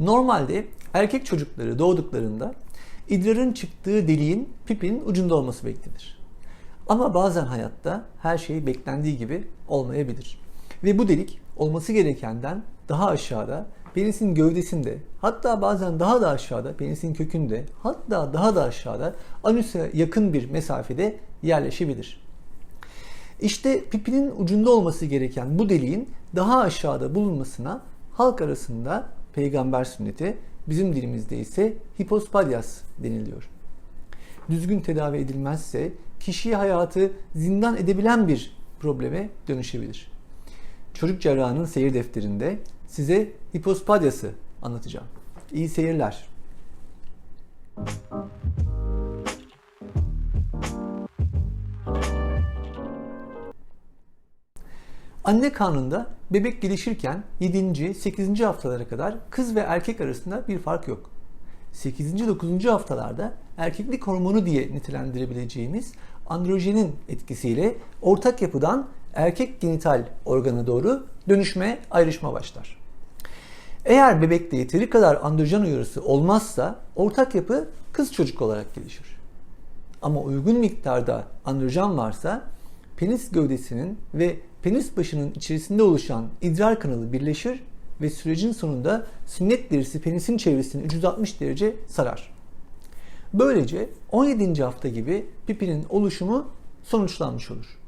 Normalde erkek çocukları doğduklarında idrarın çıktığı deliğin pipinin ucunda olması beklenir. Ama bazen hayatta her şey beklendiği gibi olmayabilir. Ve bu delik olması gerekenden daha aşağıda penisin gövdesinde hatta bazen daha da aşağıda penisin kökünde hatta daha da aşağıda anüse yakın bir mesafede yerleşebilir. İşte pipinin ucunda olması gereken bu deliğin daha aşağıda bulunmasına halk arasında peygamber sünneti, bizim dilimizde ise hipospadyas deniliyor. Düzgün tedavi edilmezse kişiyi hayatı zindan edebilen bir probleme dönüşebilir. Çocuk cerrahının seyir defterinde size hipospadyası anlatacağım. İyi seyirler. Anne karnında bebek gelişirken 7. 8. haftalara kadar kız ve erkek arasında bir fark yok. 8. 9. haftalarda erkeklik hormonu diye nitelendirebileceğimiz androjenin etkisiyle ortak yapıdan erkek genital organa doğru dönüşme, ayrışma başlar. Eğer bebekte yeteri kadar androjen uyarısı olmazsa ortak yapı kız çocuk olarak gelişir. Ama uygun miktarda androjen varsa penis gövdesinin ve penis başının içerisinde oluşan idrar kanalı birleşir ve sürecin sonunda sünnet derisi penisin çevresini 360 derece sarar. Böylece 17. hafta gibi pipinin oluşumu sonuçlanmış olur.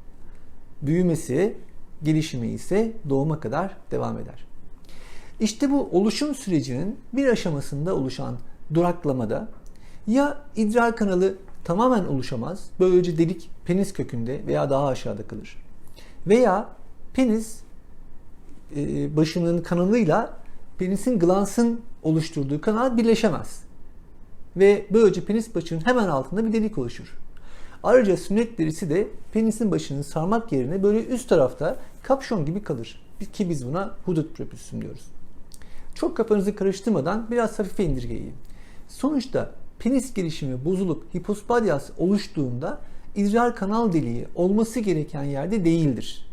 Büyümesi, gelişimi ise doğuma kadar devam eder. İşte bu oluşum sürecinin bir aşamasında oluşan duraklamada ya idrar kanalı tamamen oluşamaz, böylece delik penis kökünde veya daha aşağıda kalır. Veya penis e, başının kanalıyla penisin glansın oluşturduğu kanal birleşemez. Ve böylece penis başının hemen altında bir delik oluşur. Ayrıca sünnet derisi de penisin başını sarmak yerine böyle üst tarafta kapşon gibi kalır. Ki biz buna hudut prepüsüm diyoruz. Çok kafanızı karıştırmadan biraz hafife indirgeyin. Sonuçta penis gelişimi bozulup hipospadyas oluştuğunda idrar kanal deliği olması gereken yerde değildir.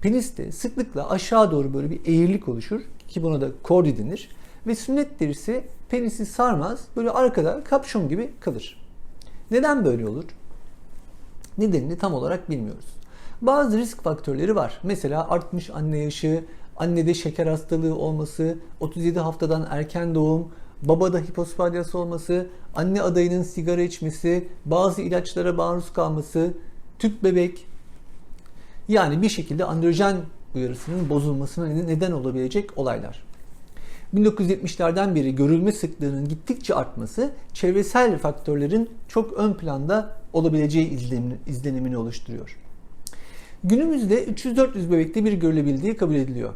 Peniste sıklıkla aşağı doğru böyle bir eğrilik oluşur ki buna da kordi denir ve sünnet derisi penisi sarmaz böyle arkada kapşon gibi kalır. Neden böyle olur? Nedenini tam olarak bilmiyoruz. Bazı risk faktörleri var. Mesela artmış anne yaşı, annede şeker hastalığı olması, 37 haftadan erken doğum, babada hipospadyası olması, anne adayının sigara içmesi, bazı ilaçlara maruz kalması, tüp bebek, yani bir şekilde androjen uyarısının bozulmasına neden olabilecek olaylar. 1970'lerden beri görülme sıklığının gittikçe artması çevresel faktörlerin çok ön planda olabileceği izlenimini oluşturuyor. Günümüzde 300-400 bebekte bir görülebildiği kabul ediliyor.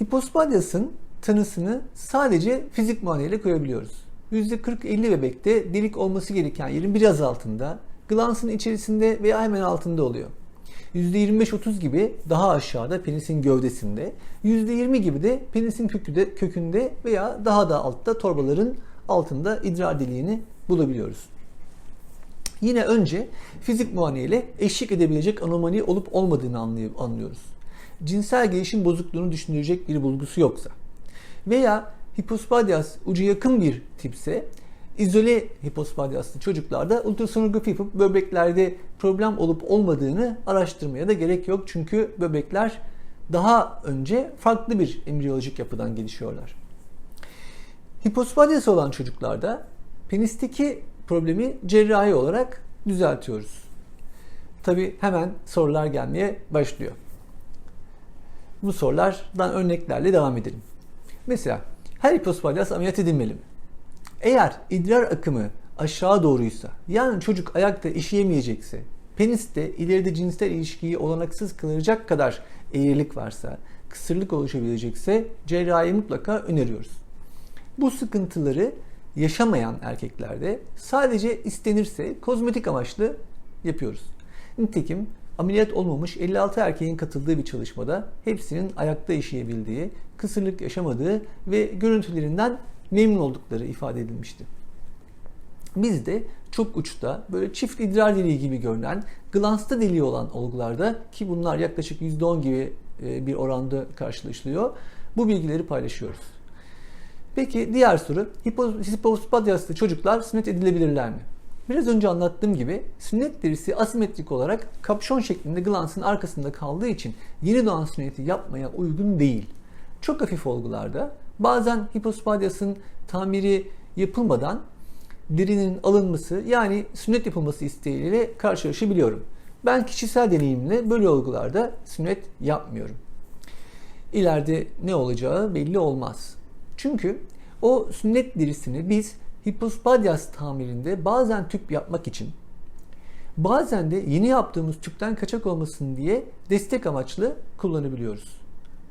Hipospadyasın tanısını sadece fizik muayeneyle koyabiliyoruz. %40-50 bebekte delik olması gereken yerin biraz altında, glansın içerisinde veya hemen altında oluyor. %25-30 gibi daha aşağıda penisin gövdesinde, %20 gibi de penisin kökünde, kökünde veya daha da altta torbaların altında idrar deliğini bulabiliyoruz. Yine önce fizik muayene ile eşlik edebilecek anomali olup olmadığını anlıyoruz. Cinsel gelişim bozukluğunu düşündürecek bir bulgusu yoksa veya hipospadyas ucu yakın bir tipse izole hipospadyaslı çocuklarda ultrasonografi yapıp böbreklerde problem olup olmadığını araştırmaya da gerek yok. Çünkü böbrekler daha önce farklı bir embriyolojik yapıdan gelişiyorlar. Hipospadyası olan çocuklarda penisteki problemi cerrahi olarak düzeltiyoruz. Tabi hemen sorular gelmeye başlıyor. Bu sorulardan örneklerle devam edelim. Mesela her hipospadyas ameliyat edilmeli mi? Eğer idrar akımı aşağı doğruysa, yani çocuk ayakta işeyemeyecekse, peniste ileride cinsel ilişkiyi olanaksız kılacak kadar eğrilik varsa, kısırlık oluşabilecekse cerrahi mutlaka öneriyoruz. Bu sıkıntıları yaşamayan erkeklerde sadece istenirse kozmetik amaçlı yapıyoruz. Nitekim ameliyat olmamış 56 erkeğin katıldığı bir çalışmada hepsinin ayakta işeyebildiği, kısırlık yaşamadığı ve görüntülerinden memnun oldukları ifade edilmişti. Bizde çok uçta böyle çift idrar deliği gibi görünen glansta deliği olan olgularda ki bunlar yaklaşık %10 gibi e, bir oranda karşılaşılıyor. Bu bilgileri paylaşıyoruz. Peki diğer soru, hipospadyaslı çocuklar sünnet edilebilirler mi? Biraz önce anlattığım gibi sünnet derisi asimetrik olarak kapşon şeklinde glansın arkasında kaldığı için yeni doğan sünneti yapmaya uygun değil. Çok hafif olgularda bazen hipospadyasın tamiri yapılmadan derinin alınması yani sünnet yapılması isteğiyle karşılaşabiliyorum. Ben kişisel deneyimle böyle olgularda sünnet yapmıyorum. İleride ne olacağı belli olmaz. Çünkü o sünnet derisini biz hipospadyas tamirinde bazen tüp yapmak için bazen de yeni yaptığımız tüpten kaçak olmasın diye destek amaçlı kullanabiliyoruz.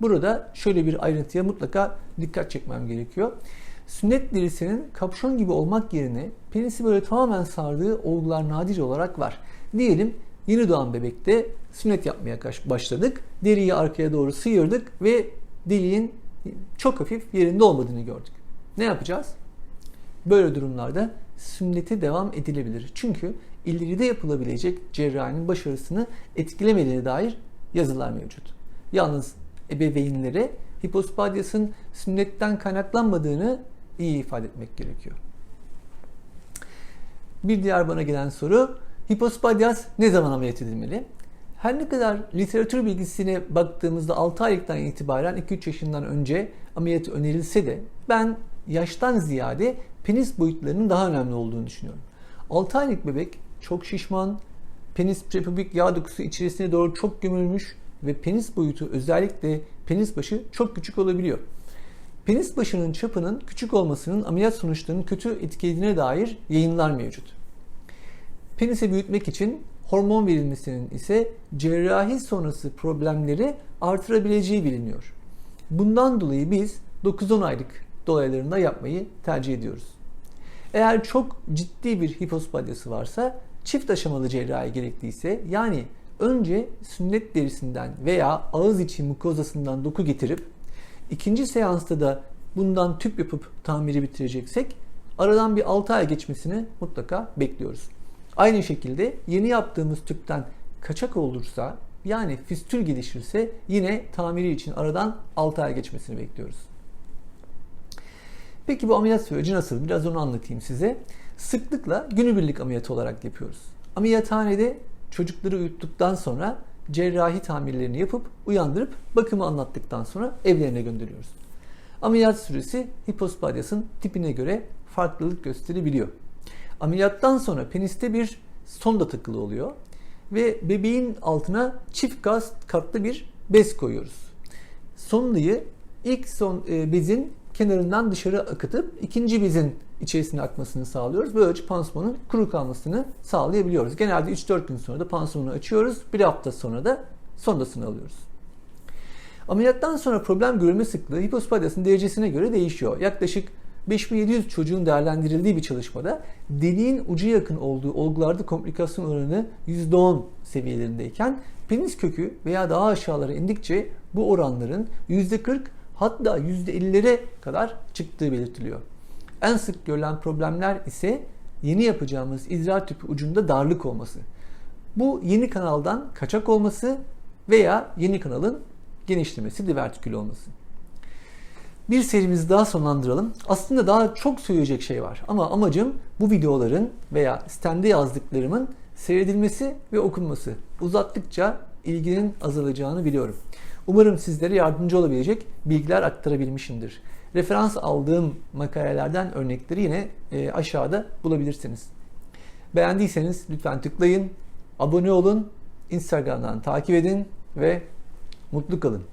Burada şöyle bir ayrıntıya mutlaka dikkat çekmem gerekiyor. Sünnet derisinin kapşon gibi olmak yerine penisi böyle tamamen sardığı olgular nadir olarak var. Diyelim yeni doğan bebekte sünnet yapmaya başladık. Deriyi arkaya doğru sıyırdık ve deliğin çok hafif yerinde olmadığını gördük. Ne yapacağız? Böyle durumlarda sünnete devam edilebilir. Çünkü ileride yapılabilecek cerrahinin başarısını etkilemediğine dair yazılar mevcut. Yalnız ebeveynlere hipospadyasın sünnetten kaynaklanmadığını iyi ifade etmek gerekiyor. Bir diğer bana gelen soru, hipospadyas ne zaman ameliyat edilmeli? Her ne kadar literatür bilgisine baktığımızda 6 aylıktan itibaren 2-3 yaşından önce ameliyat önerilse de ben yaştan ziyade penis boyutlarının daha önemli olduğunu düşünüyorum. 6 aylık bebek çok şişman, penis prepubik yağ dokusu içerisine doğru çok gömülmüş ve penis boyutu özellikle penis başı çok küçük olabiliyor. Penis başının çapının küçük olmasının ameliyat sonuçlarının kötü etkilediğine dair yayınlar mevcut. Penise büyütmek için hormon verilmesinin ise cerrahi sonrası problemleri artırabileceği biliniyor. Bundan dolayı biz 9-10 aylık dolaylarında yapmayı tercih ediyoruz. Eğer çok ciddi bir hipospadyası varsa çift aşamalı cerrahi gerekliyse yani önce sünnet derisinden veya ağız içi mukozasından doku getirip ikinci seansta da bundan tüp yapıp tamiri bitireceksek aradan bir 6 ay geçmesini mutlaka bekliyoruz. Aynı şekilde yeni yaptığımız tüpten kaçak olursa yani fistül gelişirse yine tamiri için aradan 6 ay geçmesini bekliyoruz. Peki bu ameliyat süreci nasıl? Biraz onu anlatayım size. Sıklıkla günübirlik ameliyat olarak yapıyoruz. Ameliyathanede çocukları uyuttuktan sonra cerrahi tamirlerini yapıp uyandırıp bakımı anlattıktan sonra evlerine gönderiyoruz. Ameliyat süresi hipospadyasın tipine göre farklılık gösterebiliyor. Ameliyattan sonra peniste bir sonda takılı oluyor ve bebeğin altına çift gaz katlı bir bez koyuyoruz. Sondayı ilk son e, bezin kenarından dışarı akıtıp ikinci bezin içerisine akmasını sağlıyoruz. Böylece pansumanın kuru kalmasını sağlayabiliyoruz. Genelde 3-4 gün sonra da pansumanı açıyoruz. Bir hafta sonra da sondasını alıyoruz. Ameliyattan sonra problem görülme sıklığı hipospadyasının derecesine göre değişiyor. Yaklaşık 5700 çocuğun değerlendirildiği bir çalışmada deliğin ucu yakın olduğu olgularda komplikasyon oranı %10 seviyelerindeyken penis kökü veya daha aşağılara indikçe bu oranların %40 hatta %50'lere kadar çıktığı belirtiliyor. En sık görülen problemler ise yeni yapacağımız idrar tüpü ucunda darlık olması. Bu yeni kanaldan kaçak olması veya yeni kanalın genişlemesi, divertikül olması. Bir serimizi daha sonlandıralım. Aslında daha çok söyleyecek şey var ama amacım bu videoların veya stemde yazdıklarımın seyredilmesi ve okunması. Uzattıkça ilginin azalacağını biliyorum. Umarım sizlere yardımcı olabilecek bilgiler aktarabilmişimdir. Referans aldığım makalelerden örnekleri yine e, aşağıda bulabilirsiniz. Beğendiyseniz lütfen tıklayın, abone olun, Instagram'dan takip edin ve mutlu kalın.